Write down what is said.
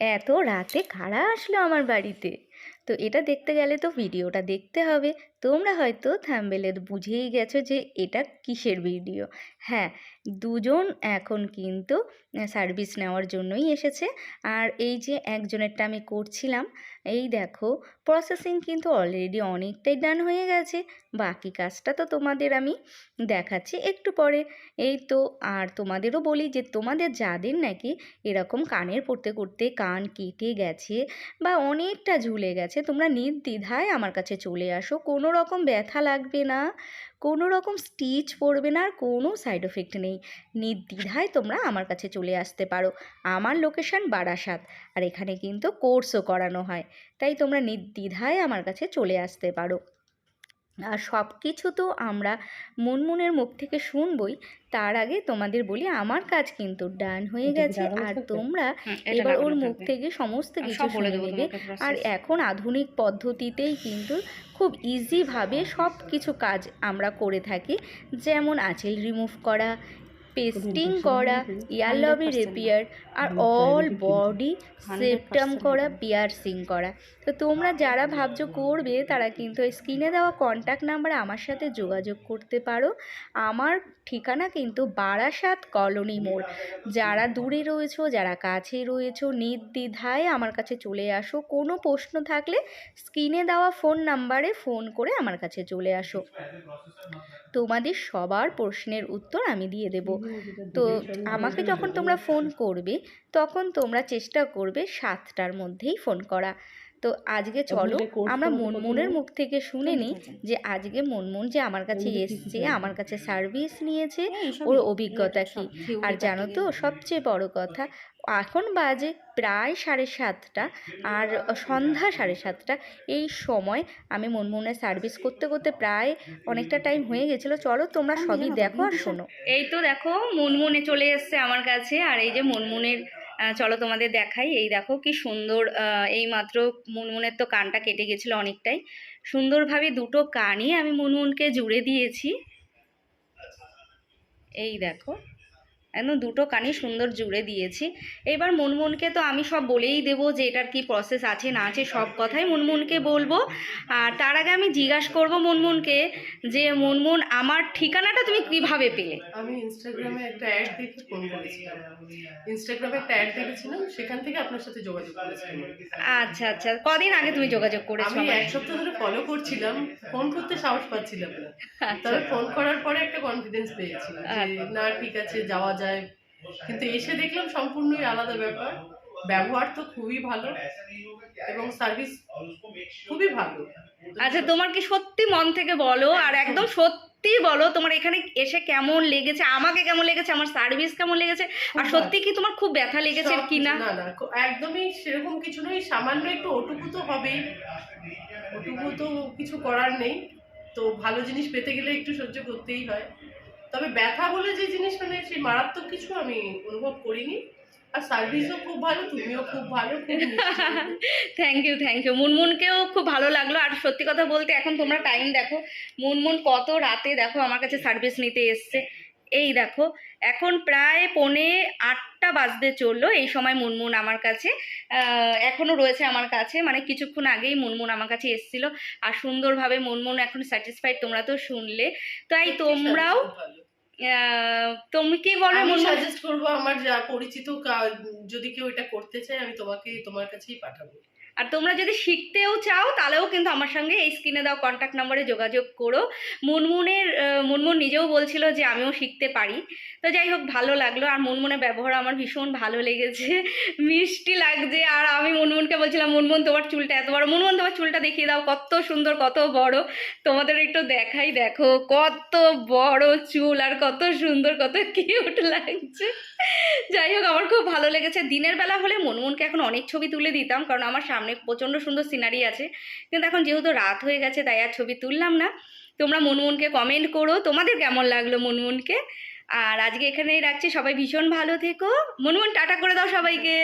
এত রাতে কারা আসলো আমার বাড়িতে? তো এটা দেখতে গেলে তো ভিডিওটা দেখতে হবে। তোমরা হয়তো থ্যাম্বেলে বুঝেই গেছো যে এটা কিসের ভিডিও। হ্যাঁ দুজন এখন কিন্তু সার্ভিস নেওয়ার জন্যই এসেছে। আর এই যে একজনেরটা আমি করছিলাম এই দেখো প্রসেসিং কিন্তু অলরেডি অনেকটাই ডান হয়ে গেছে। বাকি কাজটা তো তোমাদের আমি দেখাচ্ছি একটু পরে। এই তো, আর তোমাদেরও বলি যে তোমাদের যাদের নাকি এরকম কানের পড়তে করতে কান কেটে গেছে বা অনেকটা ঝুলে গেছে, তোমরা নির্দ্বিধায় আমার কাছে চলে আসো। কোনো রকম ব্যথা লাগবে না। কোনো রকম স্টিচ পড়বে না আর কোনো সাইড এফেক্ট নেই। নির্দ্বিধায় তোমরা আমার কাছে চলে আসতে পারো। আমার লোকেশান বারাসাত আর এখানে কিন্তু কোর্সও করানো হয়। তাই তোমরা নির্দ্বিধায় আমার কাছে চলে আসতে পারো। আর সব কিছু তো আমরা মুনমুনের মুখ থেকে শুনবই। তার আগে তোমাদের বলি আমার কাজ কিন্তু ডান হয়ে গেছে। আর তোমরা এবার ওর মুখ থেকে সমস্ত কিছু বলে নেবে। আর এখন আধুনিক পদ্ধতিতেই কিন্তু খুব ইজিভাবে সব কিছু কাজ আমরা করে থাকি। যেমন আঁচল রিমুভ করা পেস্টিং করা ইয়ারলবি রিপেয়ার আর অল বডি সেপটাম করা পিয়ারসিং করা। তো তোমরা যারা ভাবছ করবে তারা কিন্তু স্ক্রিনে দেওয়া কন্ট্যাক্ট নাম্বারে আমার সাথে যোগাযোগ করতে পারো। আমার ঠিকানা কিন্তু বারাসাত কলোনি মোড়। যারা দূরে রয়েছো যারা কাছে রয়েছো নির্দ্বিধায় আমার কাছে চলে আসো। কোনো প্রশ্ন থাকলে স্ক্রিনে দেওয়া ফোন নাম্বারে ফোন করে আমার কাছে চলে আসো। তোমাদের সবার প্রশ্নের উত্তর আমি দিয়ে দেব। তো আমাকে যখন তোমরা ফোন করবে তখন তোমরা চেষ্টা করবে সাতটার মধ্যেই ফোন করা। তো আজকে চলো আমরা মনমনের মুখ থেকে শুনে নিই যে আজকে মনমুন যে আমার কাছে এসছে আমার কাছে সার্ভিস নিয়েছে ওর অভিজ্ঞতা কী? আর জানো তো সবচেয়ে বড় কথা এখন বাজে প্রায় সাড়ে সাতটা আর সন্ধ্যা সাড়ে সাতটা। এই সময় আমি মনমুনের সার্ভিস করতে করতে প্রায় অনেকটা টাইম হয়ে গেছিল। চলো তোমরা সবই দেখো আর শোনো। এই তো দেখো মনমুনে চলে এসছে আমার কাছে আর এই যে মনমুনের চলো তোমাদের দেখাই। এই দেখো কি সুন্দর এই মাত্র মুনমুনের তো কানটা কেটে গেছিল অনেকটাই। সুন্দরভাবে দুটো কানই আমি মুনমুনকে জুড়ে দিয়েছি। এই দেখো। একদম দুটো কানই সুন্দর জুড়ে দিয়েছি। এবার মুনমুনকে তো আমি সব বলেই দেবো যে এটার কি প্রসেস আছে না আছে সব কথাই মুনমুনকে বলব। আর তার আগে আমি জিজ্ঞাসা করব মুনমুনকে যে মুনমুন আমার ঠিকানাটা তুমি কীভাবে পেলে? আমি ইনস্টাগ্রামে একটা অ্যাড দেখে ফোন করেছিলাম। ইনস্টাগ্রামে একটা অ্যাড দেখেছিলাম সেখান থেকে আপনার সাথে যোগাযোগ করেছিলাম। আচ্ছা আচ্ছা। কদিন আগে তুমি যোগাযোগ করেছ আমি এক সপ্তাহ ধরে ফলো করছিলাম ফোন করতে সাহস পাচ্ছিলাম না। আচ্ছা। তবে ফোন করার পরে একটা কনফিডেন্স পেয়েছি যে আচ্ছা। না ঠিক আছে যাওয়া যায় কিন্তু এসে দেখলাম সম্পূর্ণই আলাদা ব্যাপার। ব্যবহার তো খুবই ভালো এবং সার্ভিস খুবই ভালো। আচ্ছা তোমার কি সত্যি মন থেকে বলো? আর একদম সত্যি বলো তোমার এখানে এসে কেমন লেগেছে? আমাকে কেমন লেগেছে? আমার সার্ভিস কেমন লেগেছে? আর সত্যি কি তোমার খুব ব্যথা লেগেছে কি না না একদমই সেরকম কিছু নয় সামান্য একটু ওটুকু তো হবেই। ওটুকু তো কিছু করার নেই। তো ভালো জিনিস পেতে গেলে একটু সহ্য করতেই হয়। তবে ব্যথা বলে যে জিনিস মানে সেই মারাত্মক কিছু আমি অনুভব করিনি। আর সার্ভিসও খুব ভালো তুমিও খুব ভালো থ্যাংক ইউ থ্যাংক ইউ মুনমুনকেও খুব ভালো লাগল। আর সত্যি কথা বলতে এখন তোমরা টাইম দেখো মুনমুন কত রাতে দেখো আমার কাছে সার্ভিস নিতে এসছে। এই দেখো এখন প্রায় পৌনে আটটা বাজতে চলল এই সময় মুনমুন আমার কাছে। আহ, এখনও রয়েছে আমার কাছে মানে কিছুক্ষণ আগেই মুনমুন আমার কাছে এসেছিল। আর সুন্দরভাবে মুনমুন এখন স্যাটিসফাইড তোমরা তো শুনলে। তাই তোমরাও তুমি কি বলো আমি সাজেস্ট করব আমার যা পরিচিত যদি কেউ এটা করতে চায় আমি তোমাকে তোমার কাছেই পাঠাবো। আর তোমরা যদি শিখতেও চাও, তাহলেও কিন্তু আমার সঙ্গে এই স্ক্রিনে দেওয়া কন্ট্যাক্ট নাম্বারে যোগাযোগ করো। মুনমুনের মুনমুন নিজেও বলছিল যে আমিও শিখতে পারি। তো যাই হোক, ভালো লাগল। আর মুনমুনের ব্যবহার আমার ভীষণ ভালো লেগেছে। মিষ্টি লাগছে। আর আমি মুনমুনকে বলছিলাম, মুনমুন, তোমার চুলটা এত বড়। মুনমুন, তোমার চুলটা দেখিয়ে দাও। কত সুন্দর, কত বড়। তোমাদের একটু দেখাই, দেখো। কত বড় চুল আর কত সুন্দর, কত কিউট লাগছে। যাই হোক, আমার খুব ভালো লেগেছে। দিনের বেলা হলে মনমনকে এখন অনেক ছবি তুলে দিতাম, কারণ আমার সামনে প্রচণ্ড সুন্দর সিনারি আছে। কিন্তু এখন যেহেতু রাত হয়ে গেছে, তাই আর ছবি তুললাম না। তোমরা মনমনকে কমেন্ট করো, তোমাদের কেমন লাগল মনমনকে? আর আজকে এখানেই রাখছি, সবাই ভীষণ ভালো থেকো। মনমন, টাটা করে দাও সবাইকে।